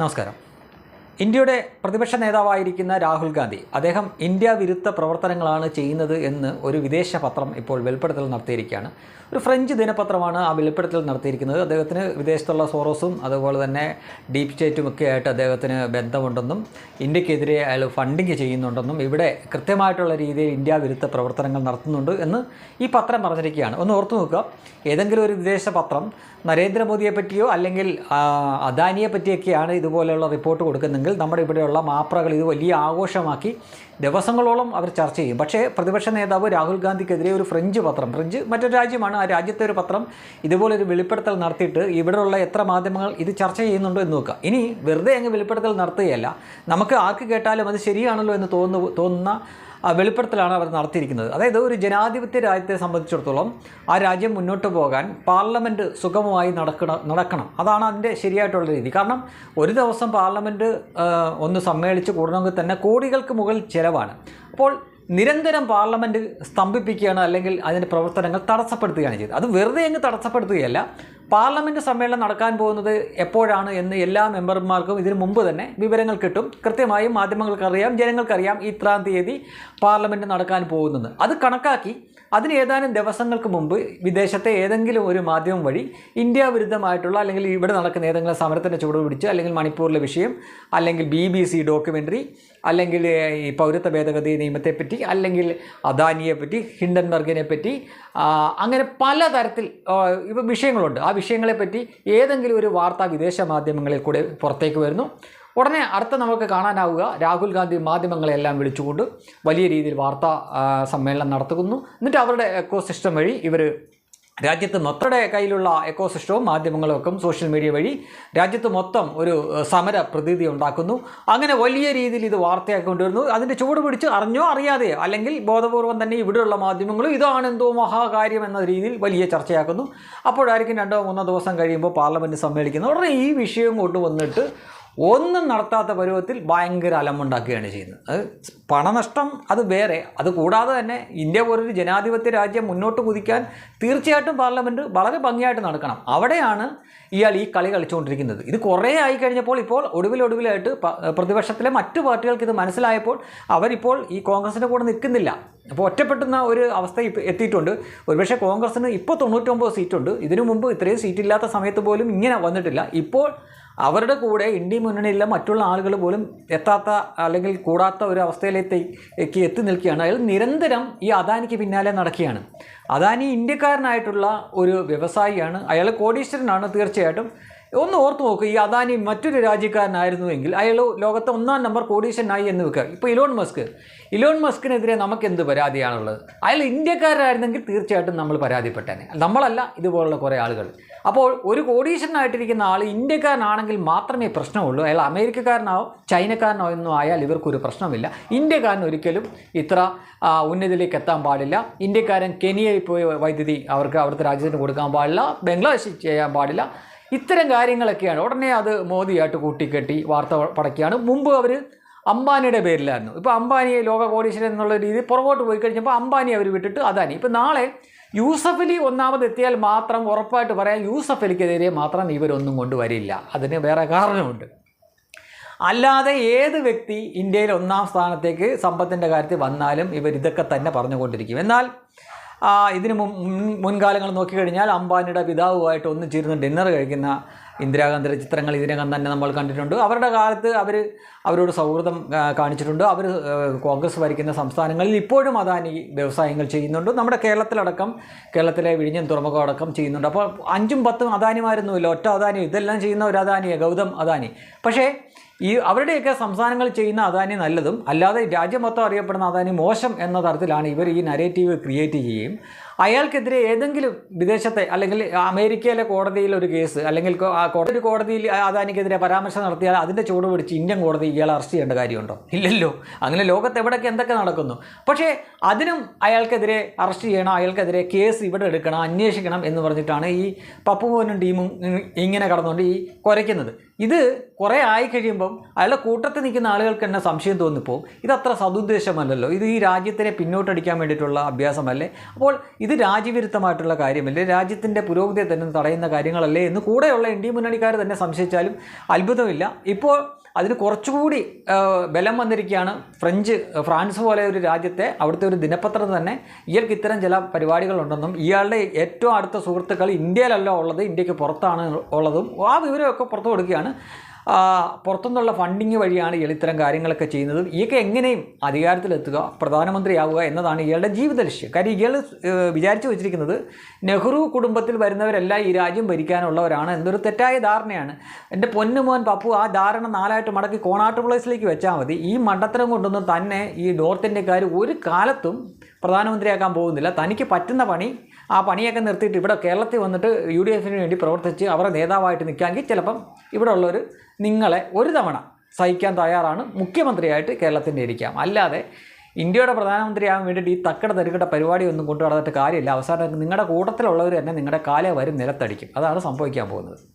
നമസ്കാരം. ഇന്ത്യയുടെ പ്രതിപക്ഷ നേതാവായിരിക്കുന്ന രാഹുൽ ഗാന്ധി അദ്ദേഹം ഇന്ത്യ വിരുദ്ധ പ്രവർത്തനങ്ങളാണ് ചെയ്യുന്നത് എന്ന് ഒരു വിദേശ പത്രം ഇപ്പോൾ വെളിപ്പെടുത്തൽ നടത്തിയിരിക്കുകയാണ്. ഒരു ഫ്രഞ്ച് ദിനപത്രമാണ് ആ വെളിപ്പെടുത്തൽ നടത്തിയിരിക്കുന്നത്. അദ്ദേഹത്തിന് വിദേശത്തുള്ള സോറോസും അതുപോലെ തന്നെ ഡീപ് സ്റ്റേറ്റും ഒക്കെ ആയിട്ട് അദ്ദേഹത്തിന് ബന്ധമുണ്ടെന്നും ഇന്ത്യക്കെതിരെ അയാൾ ഫണ്ടിങ് ചെയ്യുന്നുണ്ടെന്നും ഇവിടെ കൃത്യമായിട്ടുള്ള രീതിയിൽ ഇന്ത്യ വിരുദ്ധ പ്രവർത്തനങ്ങൾ നടത്തുന്നുണ്ട് എന്ന് ഈ പത്രം പറഞ്ഞിരിക്കുകയാണ്. ഒന്ന് ഓർത്തു നോക്കുക. ഏതെങ്കിലും ഒരു വിദേശ പത്രം നരേന്ദ്രമോദിയെ പറ്റിയോ അല്ലെങ്കിൽ അദാനിയെ പറ്റിയൊക്കെയാണ് ഇതുപോലെയുള്ള റിപ്പോർട്ട് കൊടുക്കുന്നെങ്കിൽ നമ്മുടെ ഇവിടെയുള്ള മാപ്രകൾ ഇത് വലിയ ആഘോഷമാക്കി ദിവസങ്ങളോളം അവർ ചർച്ച ചെയ്യും. പക്ഷേ പ്രതിപക്ഷ നേതാവ് രാഹുൽ ഗാന്ധിക്കെതിരെ ഒരു ഫ്രഞ്ച് പത്രം ഫ്രഞ്ച് മറ്റൊരു രാജ്യമാണ് ആ രാജ്യത്തെ ഒരു പത്രം ഇതുപോലൊരു വെളിപ്പെടുത്തൽ നടത്തിയിട്ട് ഇവിടെയുള്ള എത്ര മാധ്യമങ്ങൾ ഇത് ചർച്ച ചെയ്യുന്നുണ്ടോ എന്ന് നോക്കുക. ഇനി വെറുതെ അങ്ങ് വെളിപ്പെടുത്തൽ നടത്തുകയല്ല. നമുക്ക് ആർക്ക് കേട്ടാലും അത് ശരിയാണല്ലോ എന്ന് തോന്നു തോന്നുന്ന വെളിപ്പെടുത്തലാണ് അവർ നടത്തിയിരിക്കുന്നത്. അതായത് ഒരു ജനാധിപത്യ രാജ്യത്തെ സംബന്ധിച്ചിടത്തോളം ആ രാജ്യം മുന്നോട്ട് പോകാൻ പാർലമെന്റ് സുഗമമായി നടക്കണം നടക്കണം. അതാണ് അതിന്റെ ശരിയായിട്ടുള്ള രീതി. കാരണം ഒരു ദിവസം പാർലമെന്റ് ഒന്ന് സമ്മേളിച്ച് കൂടണമെങ്കിൽ തന്നെ കോടികൾക്ക് മുകളിൽ ചിലവാണ്. അപ്പോൾ നിരന്തരം പാർലമെന്റ് സ്തംഭിപ്പിക്കുകയാണ് അല്ലെങ്കിൽ അതിന്റെ പ്രവർത്തനങ്ങൾ തടസ്സപ്പെടുത്തുകയാണ് ചെയ്തത്. അത് വെറുതെ അങ്ങ് തടസ്സപ്പെടുത്തുകയല്ല. പാർലമെന്റ് സമ്മേളനം നടക്കാൻ പോകുന്നത് എപ്പോഴാണ് എന്ന് എല്ലാ മെമ്പർമാർക്കും ഇതിനു മുമ്പ് തന്നെ വിവരങ്ങൾ കിട്ടും. കൃത്യമായും മാധ്യമങ്ങൾക്കറിയാം ജനങ്ങൾക്കറിയാം ഇത്രാം തീയതി പാർലമെന്റ് നടക്കാൻ പോകുന്നത്. അത് കണക്കാക്കി അതിന് ഏതാനും ദിവസങ്ങൾക്ക് മുമ്പ് വിദേശത്തെ ഏതെങ്കിലും ഒരു മാധ്യമം വഴി ഇന്ത്യ വിരുദ്ധമായിട്ടുള്ള അല്ലെങ്കിൽ ഇവിടെ നടക്കുന്ന ഏതെങ്കിലും സമരത്തിന്റെ ചുവട് പിടിച്ച് അല്ലെങ്കിൽ മണിപ്പൂരിലെ വിഷയം അല്ലെങ്കിൽ ബി ബി സി ഡോക്യുമെന്ററി അല്ലെങ്കിൽ ഈ പൗരത്വ ഭേദഗതി നിയമത്തെപ്പറ്റി അല്ലെങ്കിൽ അദാനിയെപ്പറ്റി ഹിൻഡൻബർഗിനെ പറ്റി അങ്ങനെ പലതരത്തിൽ തരത്തിൽ ഇവ വിഷയങ്ങളുണ്ട്. ആ വിഷയങ്ങളെപ്പറ്റി ഏതെങ്കിലും ഒരു വാർത്ത വിദേശ മാധ്യമങ്ങളിൽ കൂടെ പുറത്തേക്ക് വരുന്നു. ഉടനെ അടുത്ത നമുക്ക് കാണാനാവുക രാഹുൽ ഗാന്ധി മാധ്യമങ്ങളെല്ലാം വിളിച്ചുകൊണ്ട് വലിയ രീതിയിൽ വാർത്താ സമ്മേളനം നടത്തുന്നു. എന്നിട്ട് അവരുടെ എക്കോ സിസ്റ്റം വഴി ഇവർ രാജ്യത്ത് മൊത്തയുടെ കയ്യിലുള്ള എക്കോ സിസ്റ്റവും മാധ്യമങ്ങളൊക്കെ സോഷ്യൽ മീഡിയ വഴി രാജ്യത്ത് മൊത്തം ഒരു സമര പ്രതീതി ഉണ്ടാക്കുന്നു. അങ്ങനെ വലിയ രീതിയിൽ ഇത് വാർത്തയാക്കി കൊണ്ടുവരുന്നു. അതിന്റെ ചുവട് പിടിച്ച് അറിഞ്ഞോ അറിയാതെയോ അല്ലെങ്കിൽ ബോധപൂർവം തന്നെ ഇവിടെയുള്ള മാധ്യമങ്ങളും ഇതാണ് എന്തോ മഹാകാര്യം എന്ന രീതിയിൽ വലിയ ചർച്ചയാക്കുന്നു. അപ്പോഴായിരിക്കും രണ്ടോ മൂന്നോ ദിവസം കഴിയുമ്പോൾ പാർലമെന്റ് സമ്മേളിക്കുന്നു. ഉടനെ ഈ വിഷയം കൊണ്ടുവന്നിട്ട് ഒന്നും നടത്താത്ത പരുവത്തിൽ ഭയങ്കര അലമുണ്ടാക്കുകയാണ് ചെയ്യുന്നത്. അത് പണനഷ്ടം അത് വേറെ. അത് കൂടാതെ തന്നെ ഇന്ത്യ പോലൊരു ജനാധിപത്യ രാജ്യം മുന്നോട്ട് കുതിക്കാൻ തീർച്ചയായിട്ടും പാർലമെന്റ് വളരെ ഭംഗിയായിട്ട് നടക്കണം. അവിടെയാണ് ഇയാൾ ഈ കളി കളിച്ചുകൊണ്ടിരിക്കുന്നത്. ഇത് കുറേ ആയി കഴിഞ്ഞപ്പോൾ ഇപ്പോൾ ഒടുവിലൊടുവിലായിട്ട് പ്രതിപക്ഷത്തിലെ മറ്റു പാർട്ടികൾക്ക് ഇത് മനസ്സിലായപ്പോൾ അവരിപ്പോൾ ഈ കോൺഗ്രസിന്റെ കൂടെ നിൽക്കുന്നില്ല. അപ്പോൾ ഒറ്റപ്പെട്ടുന്ന ഒരു അവസ്ഥ ഇപ്പോൾ എത്തിയിട്ടുണ്ട്. ഒരുപക്ഷെ കോൺഗ്രസിന് ഇപ്പോൾ തൊണ്ണൂറ്റൊമ്പത് സീറ്റുണ്ട്. ഇതിനു മുമ്പ് ഇത്രയും സീറ്റില്ലാത്ത സമയത്ത് പോലും ഇങ്ങനെ വന്നിട്ടില്ല. ഇപ്പോൾ അവരുടെ കൂടെ ഇന്ത്യ മുന്നണിയിലെ മറ്റുള്ള ആളുകൾ പോലും എത്താത്ത അല്ലെങ്കിൽ കൂടാത്ത ഒരു അവസ്ഥയിലേക്ക് എത്തി നിൽക്കുകയാണ്. അതിൽ നിരന്തരം ഈ അദാനിക്ക് പിന്നാലെ നടക്കുകയാണ്. അദാനി ഇന്ത്യക്കാരനായിട്ടുള്ള ഒരു വ്യവസായിയാണ്. അയാൾ കോടീശ്വരനാണ് തീർച്ചയായിട്ടും. ഒന്ന് ഓർത്ത് നോക്കുക ഈ അദാനി മറ്റൊരു രാജ്യക്കാരനായിരുന്നുവെങ്കിൽ അയാൾ ലോകത്തെ ഒന്നാം നമ്പർ കോടീശനായി എന്ന് വെക്കുക. ഇപ്പോൾ ഇലോൺ മസ്ക് ഇലോൺ മസ്കിനെതിരെ നമുക്ക് എന്ത് പരാതിയാണുള്ളത്? അയാൾ ഇന്ത്യക്കാരനായിരുന്നെങ്കിൽ തീർച്ചയായിട്ടും നമ്മൾ പരാതിപ്പെട്ടേനെ. നമ്മളല്ല ഇതുപോലുള്ള കുറേ ആളുകൾ. അപ്പോൾ ഒരു കോടീശനായിട്ടിരിക്കുന്ന ആൾ ഇന്ത്യക്കാരനാണെങ്കിൽ മാത്രമേ പ്രശ്നമുള്ളൂ. അയാൾ അമേരിക്കക്കാരനാവും ചൈനക്കാരനോ എന്നും ആയാൽ ഇവർക്കൊരു പ്രശ്നമില്ല. ഇന്ത്യക്കാരൻ ഒരിക്കലും ഇത്ര ഉന്നതിയിലേക്ക് എത്താൻ പാടില്ല. ഇന്ത്യക്കാരൻ കെനിയയിൽ പോയി വൈദ്യുതി അവർക്ക് അവിടുത്തെ രാജ്യത്തിന് കൊടുക്കാൻ പാടില്ല. ബംഗ്ലാദേശിൽ ചെയ്യാൻ പാടില്ല. ഇത്തരം കാര്യങ്ങളൊക്കെയാണ്. ഉടനെ അത് മോദിയായിട്ട് കൂട്ടിക്കെട്ടി വാർത്ത പടക്കുകയാണ്. മുമ്പ് അവർ അംബാനിയുടെ പേരിലായിരുന്നു. ഇപ്പോൾ അംബാനിയെ ലോക കോടീശ്വരൻ എന്നുള്ള രീതിയിൽ പുറകോട്ട് പോയി കഴിഞ്ഞപ്പോൾ അംബാനി അവർ വിട്ടിട്ട് അദാനി. ഇപ്പോൾ നാളെ യൂസഫ് അലി ഒന്നാമത് എത്തിയാൽ മാത്രം ഉറപ്പായിട്ട് പറയാം യൂസഫ് അലിക്കെതിരെ മാത്രം ഇവരൊന്നും കൊണ്ടുവരില്ല അതിന് വേറെ കാരണമുണ്ട്. അല്ലാതെ ഏത് വ്യക്തി ഇന്ത്യയിൽ ഒന്നാം സ്ഥാനത്തേക്ക് സമ്പത്തിന്റെ കാര്യത്തിൽ വന്നാലും ഇവർ ഇതൊക്കെ തന്നെ പറഞ്ഞുകൊണ്ടിരിക്കും. എന്നാൽ ഇതിന് മുൻ മുൻ- മുൻകാലങ്ങൾ നോക്കിക്കഴിഞ്ഞാൽ അംബാനിയുടെ പിതാവുമായിട്ട് ഒന്നിച്ചിരുന്ന് ഡിന്നർ കഴിക്കുന്ന ഇന്ദിരാഗാന്ധിയുടെ ചിത്രങ്ങൾ ഇതിനകം തന്നെ നമ്മൾ കണ്ടിട്ടുണ്ട്. അവരുടെ കാലത്ത് അവർ അവരോട് സൗഹൃദം കാണിച്ചിട്ടുണ്ട്. അവർ കോൺഗ്രസ് ഭരിക്കുന്ന സംസ്ഥാനങ്ങളിൽ ഇപ്പോഴും അദാനി വ്യവസായങ്ങൾ ചെയ്യുന്നുണ്ട്. നമ്മുടെ കേരളത്തിലടക്കം കേരളത്തിലെ വിഴിഞ്ഞം തുറമുഖം അടക്കം ചെയ്യുന്നുണ്ട്. അപ്പോൾ അഞ്ചും പത്തും അദാനിമാരൊന്നുമില്ല. ഒറ്റ അദാനി ഇതെല്ലാം ചെയ്യുന്ന ഒരു അദാനിയാണ് ഗൗതം അദാനി. പക്ഷേ ഈ അവരുടെയൊക്കെ സംസ്ഥാനങ്ങൾ ചെയ്യുന്ന അദാനി നല്ലതും അല്ലാതെ രാജ്യം മൊത്തം അറിയപ്പെടുന്ന അദാനി മോശം എന്ന തരത്തിലാണ് ഇവർ ഈ നരേറ്റീവ് ക്രിയേറ്റ് ചെയ്യുകയും. അയാൾക്കെതിരെ ഏതെങ്കിലും വിദേശത്തെ അല്ലെങ്കിൽ അമേരിക്കയിലെ കോടതിയിൽ ഒരു കേസ് അല്ലെങ്കിൽ ഒരു കോടതിയിൽ അദാനിക്കെതിരെ പരാമർശം നടത്തിയാൽ അതിന്റെ ചൂട് പിടിച്ച് ഇന്ത്യൻ കോടതി ഇയാൾ അറസ്റ്റ് ചെയ്യേണ്ട കാര്യമുണ്ടോ? ഇല്ലല്ലോ. അങ്ങനെ ലോകത്ത് എവിടെയൊക്കെ എന്തൊക്കെ നടക്കുന്നു? പക്ഷേ അതിനും അയാൾക്കെതിരെ അറസ്റ്റ് ചെയ്യണം അയാൾക്കെതിരെ കേസ് ഇവിടെ എടുക്കണം അന്വേഷിക്കണം എന്ന് പറഞ്ഞിട്ടാണ് ഈ പപ്പുമോനും ടീമും ഇങ്ങനെ കടന്നുകൊണ്ട് ഈ കുരയ്ക്കുന്നത്. ഇത് കുറേ ആയി കഴിയുമ്പം അയാളുടെ കൂട്ടത്തിൽ നിൽക്കുന്ന ആളുകൾക്ക് തന്നെ സംശയം തോന്നിപ്പോൾ ഇത് അത്ര സതുദ്ദേശമല്ലല്ലോ. ഇത് ഈ രാജ്യത്തിനെ പിന്നോട്ടടിക്കാൻ വേണ്ടിയിട്ടുള്ള അഭ്യാസമല്ലേ? അപ്പോൾ ഇത് രാജ്യവിരുദ്ധമായിട്ടുള്ള കാര്യമല്ലേ? രാജ്യത്തിന്റെ പുരോഗതിയെ തന്നെ തടയുന്ന കാര്യങ്ങളല്ലേ എന്ന് കൂടെയുള്ള എൻ ഡി മുന്നണിക്കാർ തന്നെ സംശയിച്ചാലും അത്ഭുതമില്ല. ഇപ്പോൾ അതിന് കുറച്ചുകൂടി ബലം വന്നിരിക്കുകയാണ് ഫ്രഞ്ച് ഫ്രാൻസ് പോലെ ഒരു രാജ്യത്തെ അവിടുത്തെ ഒരു ദിനപത്രം തന്നെ ഇയാൾക്ക് ഇത്തരം ചില പരിപാടികളുണ്ടെന്നും ഇയാളുടെ ഏറ്റവും അടുത്ത സുഹൃത്തുക്കൾ ഇന്ത്യയിലല്ല ഉള്ളത് ഇന്ത്യയ്ക്ക് പുറത്താണ് ഉള്ളതും ആ വിവരമൊക്കെ പുറത്തു കൊടുക്കുകയാണ്. പുറത്തുനിന്നുള്ള ഫണ്ടിങ് വഴിയാണ് ഇയാൾ ഇത്തരം കാര്യങ്ങളൊക്കെ ചെയ്യുന്നത്. ഇയാൾക്ക് എങ്ങനെയും അധികാരത്തിലെത്തുക പ്രധാനമന്ത്രിയാവുക എന്നതാണ് ഇയാളുടെ ജീവിത ലക്ഷ്യം കാര്യം ഇയാൾ വിചാരിച്ചു വെച്ചിരിക്കുന്നത് നെഹ്റു കുടുംബത്തിൽ വരുന്നവരെല്ലാം ഈ രാജ്യം ഭരിക്കാനുള്ളവരാണ് എന്നൊരു തെറ്റായ ധാരണയാണ്. എന്റെ പൊന്നുമോൻ പപ്പു ആ ധാരണ നാലായിട്ട് മടക്കി കോണാട്ട് പ്ലേസിലേക്ക് വെച്ചാൽ മതി. ഈ മണ്ടത്തരം കൊണ്ടൊന്നും തന്നെ ഈ നോർത്ത് ഇന്ത്യക്കാർ ഒരു കാലത്തും പ്രധാനമന്ത്രിയാക്കാൻ പോകുന്നില്ല. തനിക്ക് പറ്റുന്ന പണി ആ പണിയൊക്കെ നിർത്തിയിട്ട് ഇവിടെ കേരളത്തിൽ വന്നിട്ട് യു ഡി എഫിന് വേണ്ടി പ്രവർത്തിച്ച് അവരുടെ നേതാവായിട്ട് നിൽക്കാമെങ്കിൽ ചിലപ്പം ഇവിടെ ഉള്ളവർ നിങ്ങളെ ഒരു തവണ സഹിക്കാൻ തയ്യാറാണ് മുഖ്യമന്ത്രിയായിട്ട് കേരളത്തിന്റെ ഇരിക്കാം. അല്ലാതെ ഇന്ത്യയുടെ പ്രധാനമന്ത്രിയാകാൻ വേണ്ടിയിട്ട് ഈ തക്കട പരിപാടി പരിപാടിയൊന്നും കൊണ്ടു കാര്യമില്ല. അവസാനം നിങ്ങളുടെ കൂട്ടത്തിലുള്ളവർ തന്നെ നിങ്ങളുടെ കാലേ വരും നിലത്തടിക്കും. അതാണ് സംഭവിക്കാൻ പോകുന്നത്.